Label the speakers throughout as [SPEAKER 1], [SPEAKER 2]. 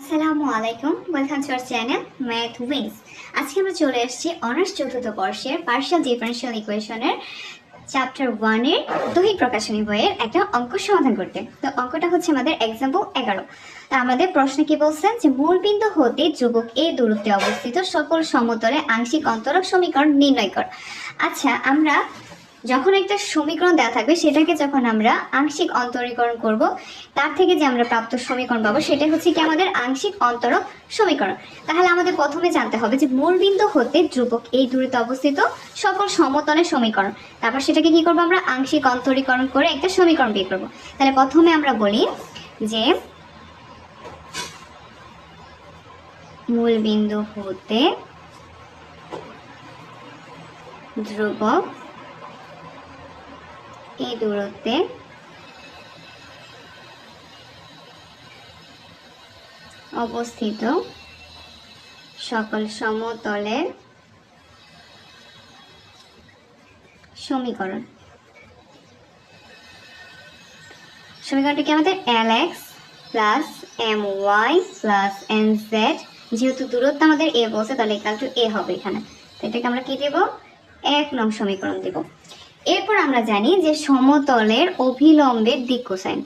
[SPEAKER 1] আসসালামু আলাইকুম। Welcome to our channel Math Wings আজকে আমরা চলে এসেছি অনার্স চতুর্থ বর্ষের পার্শিয়াল ডিফারেনশিয়াল ইকুয়েশনের চ্যাপ্টার ওয়ানের দৈহিক প্রকাশনী বইয়ের একটা অঙ্ক সমাধান করতে। তো অঙ্কটা হচ্ছে আমাদের এক্সাম্পল এগারো। তা আমাদের প্রশ্ন কি বলছেন? যে মূলবিন্দু হতে যুবক এ দূরত্বে অবস্থিত সকল সমতলে আংশিক অন্তরক সমীকরণ নির্ণয় কর। আচ্ছা আমরা যখন একটা সমীকরণ দেওয়া থাকবে, সেটাকে যখন আমরা আংশিক অন্তরীকরণ করব, তার থেকে যে আমরা প্রাপ্ত সমীকরণ পাবো, সেটা হচ্ছে কি আমাদের আংশিক অন্তরক সমীকরণ। তাহলে আমাদের প্রথমে জানতে হবে যে মূলবিন্দু হতে ধ্রুবক এই দূরত্বে অবস্থিত সকল সমতলের সমীকরণ। তারপর সেটাকে কি করব আমরা? আংশিক অন্তরীকরণ করে একটা সমীকরণ বের করব। তাহলে প্রথমে আমরা বলি যে মূলবিন্দু হতে ধ্রুবক এই দূরত্বে। অবস্থিত সকল সমতলের সমীকরণ। সমীকরণটা কি আমাদের? L X plus M Y plus N Z যেহেতু দূরত্ব আমাদের এ বসে তাহলে ইকাল টু এ হবে এখানে। তো এটাকে আমরা কি দেব? এক নং সমীকরণ দেব। এরপর আমরা জানি যে সমতলের অভিলম্বের দিক কোসাইন।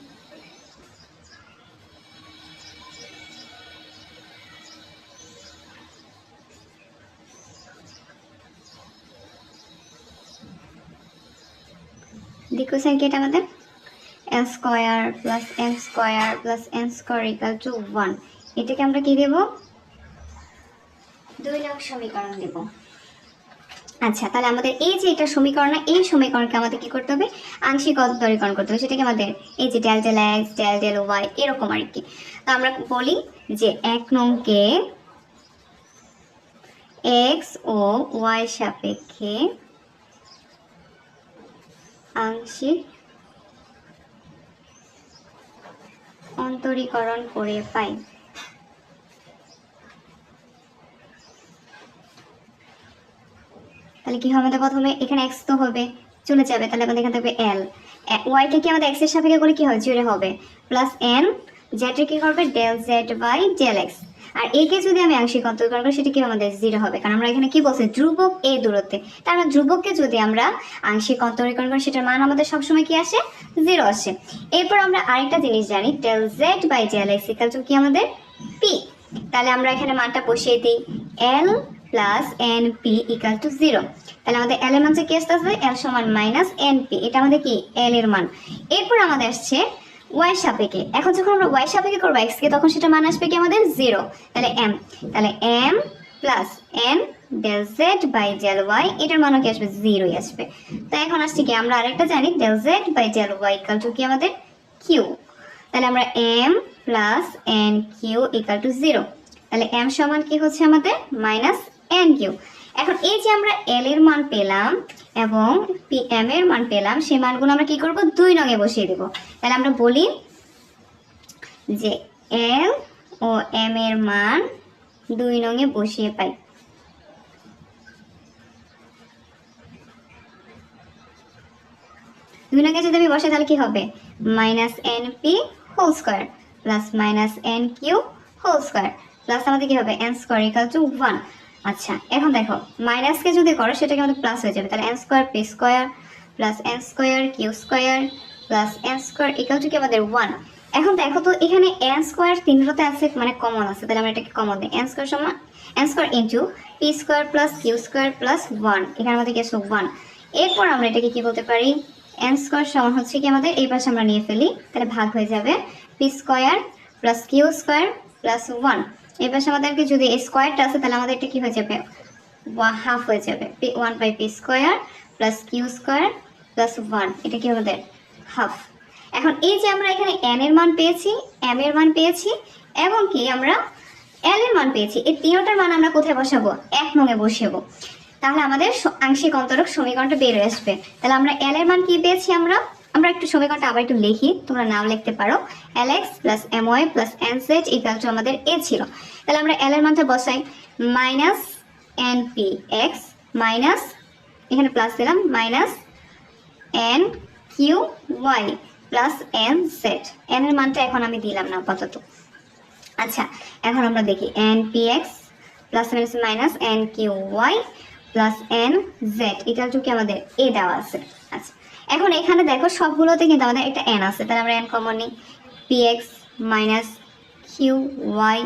[SPEAKER 1] দিক কোসাইন কি আমাদের N square plus N square plus N square equal to one. এটাকে আমরা কি দেব? দুই নং সমীকরণ দেব। আচ্ছা তাহলে আমাদের এই যে এটা সমীকরণ, এই সমীকরণকে আমাদের কি করতে হবে? আংশিক অন্তরীকরণ করতে হবে। সেটাকে আমাদের এই যে del del X del del Y এরকম আর কি তো আমরা বলি যে এক নংকে এক্স ও ওয়াই সাপেক্ষে আংশিক অন্তরীকরণ করে পাই। তাহলে কি হবে? আমাদের প্রথমে এখানে এক্স তো হবে। চলে যাবে। তাহলে আমাদের এখানে থাকবে এল ওয়াইটা কি আমাদের এক্সের সাপেক্ষে করে কি হবে জিরো হবে। প্লাস এন জেড কি করবে del Z by del X আর একে যদি আমি আংশিক অন্তরীকরণ করি, সেটা কি আমাদের জিরো হবে? কারণ আমরা এখানে কি বলছি? ধ্রুবক এ দূরত্বে। তার মানে ধ্রুবককে যদি আমরা আংশিক অন্তরীকরণ করি সেটার মান আমাদের সবসময় কি আসে? জিরো আসে। এরপর আমরা আরেকটা জিনিস জানি। Del Z by del X equal কি আমাদের? পি তাহলে আমরা এখানে মানটা বসিয়ে দিই। L plus N P equal to zero তাহলে আমাদের এল এর মান কি আসতে আসবে এল সমান মাইনাস এন পি এটা আমাদের কি? এল এর মান। এরপর আমাদের আসছে ওয়াই সাপেক্ষে। এখন যখন আমরা ওয়াই সাপেক্ষে করব এক্স কে তখন সেটা মান আসবে কি আমাদের? জিরো তাহলে এম তাহলে M plus N del Z by del Y এটার মানও কি আসবে? জিরোই আসবে। তো এখন আসছে কি? আমরা আরেকটা জানি del Z by del Y equal to কি আমাদের? কিউ তাহলে আমরা M plus N Q equal to zero তাহলে এম সমান কি হচ্ছে আমাদের? মাইনাস এন কিউ এখন এই যে আমরা এল এর মান পেলাম এবং পি এম এর মান পেলাম, সেই মানগুলো আমরা কি করব? দুই নঙে বসিয়ে দেব। তাহলে আমরা বলি যে এল ও এম এর মান দুই নঙে বসিয়ে পাই। দুই নঙে যদি আমি বসাই, তাহলে কি হবে? Minus N P whole square plus minus N Q whole square plus আমাদের কি হবে? N square equal to one আচ্ছা এখন দেখো মাইনাসকে যদি করো, সেটাকে আমাদের প্লাস হয়ে যাবে। তাহলে N square P square plus N square Q square plus N square equal to কি আমাদের ওয়ান এখন দেখো তো, এখানে এন স্কোয়ার তিনটাতে আছে মানে কমন আছে। তাহলে আমরা এটাকে কমন দিই। এন স্কোয়ার সমান N square into P square plus Q square plus one এখানে আমাদের কি ওয়ান এরপর আমরা এটাকে কি বলতে পারি? এন স্কোয়ার সমান হচ্ছে কি আমাদের? এই পাশে আমরা নিয়ে ফেলি। তাহলে ভাগ হয়ে যাবে P square plus Q square plus one এই পাশে আমাদেরকে যদি স্কোয়ারটা আছে, তাহলে আমাদের এটা কি হয়ে যাবে? হাফ হয়ে যাবে। One by P square plus Q square plus one এটা কি আমাদের? হাফ এখন এই যে আমরা এখানে এন এর মান পেয়েছি এম এর মান পেয়েছি, এবং কি আমরা এল এর মান পেয়েছি। এই তিনটার মান আমরা কোথায় বসাবো? এক নঙে বসাবো তাহলে আমাদের আংশিক অন্তরক সমীকরণটা বের আসবে। তাহলে আমরা এল এর মান কি পেয়েছি আমরা? আমরা একটু সমীকরণটা আবার একটু লিখি, তোমরা নাও লিখতে পারো। L X plus M Y plus N Z equal to আমাদের এ ছিল। তাহলে আমরা এল এর মানটা বসাই। Minus N P X minus এখানে প্লাস দিলাম minus N Q Y plus N set N এর মানটা এখন আমি দিলাম না আপাতত। আচ্ছা এখন আমরা দেখি। N P X plus minus minus N Q Y plus N Z equal to কি আমাদের এ দেওয়া আছে। আচ্ছা এখন এখানে দেখো সবগুলোতে কিন্তু আমাদের একটা এন আছে, তাহলে আমরা এন কমন নিই। P X minus Q Y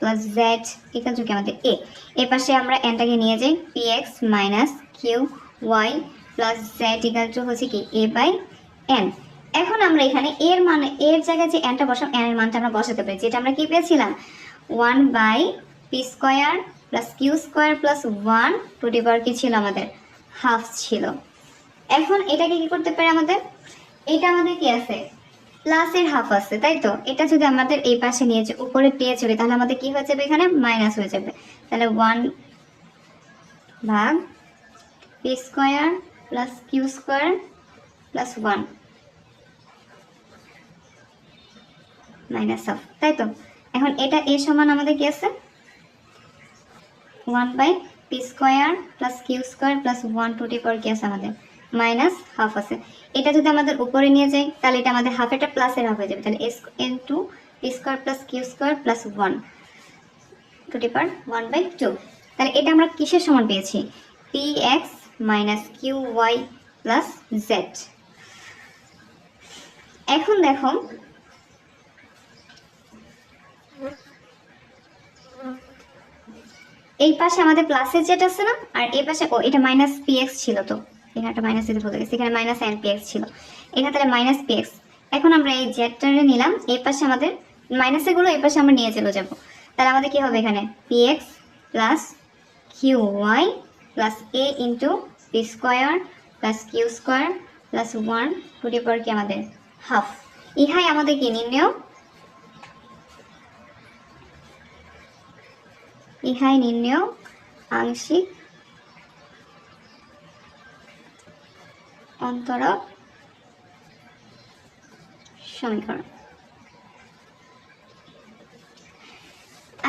[SPEAKER 1] plus Z equal to আমাদের এ এ পাশে আমরা এনটাকে নিয়ে যাই P X minus Q Y plus Z equal to হচ্ছে কি এ বাই এন এখন আমরা এখানে এর মানে এর জায়গায় যে এনটা বসাম এন এর মানটা আমরা বসাতে পারি, যেটা আমরা কি পেয়েছিলাম? One by P square plus Q square plus one to the power কি ছিল আমাদের? হাফ ছিল। এখন এটাকে কি করতে পারে আমাদের? এটা আমাদের কি আছে? প্লাসের হাফ আছে, তাই তো? এটা যদি আমাদের এই পাশে নিয়ে উপরে পেয়ে চলি তাহলে আমাদের কি হয়ে যাবে এখানে? মাইনাস হয়ে যাবে। তাহলে ওয়ান ভাগ P square plus Q square plus one minus half তাই তো? এখন এটা এ সমান আমাদের কি আছে? One by P square plus Q square plus one to the power কি আছে আমাদের? মাইনাস হাফ আছে। এটা যদি আমাদের উপরে নিয়ে যাই, তাহলে এটা আমাদের হাফ এটা প্লাসের হাফ হয়ে যাবে। তাহলে S N two square plus Q square plus one to the power one by two তাহলে এটা আমরা কিসের সমান পেয়েছি? P X minus Q Y plus Z এখন দেখো, এই পাশে আমাদের প্লাসের জেড আছে না? আর এই পাশে ও, এটা মাইনাস পি এক্স ছিল তো। এখানে একটা মাইনাস দিতে বলতে গেছি। এখানে মাইনাস এন পি এক্স ছিল। এখানে তাহলে মাইনাস পি এক্স এখন আমরা এই জেডটারে নিলাম, এই পাশে আমাদের মাইনাসেরগুলো এই পাশে আমরা নিয়ে চলে যাব। তাহলে আমাদের কি হবে এখানে? P X plus Q Y plus A into P square plus Q square plus one to the কি আমাদের? হাফ ইহাই আমাদের কি নির্ণয়? ইহাই নির্ণয় আংশিক অন্তরক সমীকরণ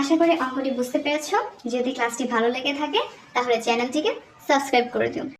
[SPEAKER 1] আশা করি অঙ্কটি বুঝতে পেরেছ। যদি ক্লাসটি ভালো লেগে থাকে, তাহলে চ্যানেলটিকে সাবস্ক্রাইব করে দিও।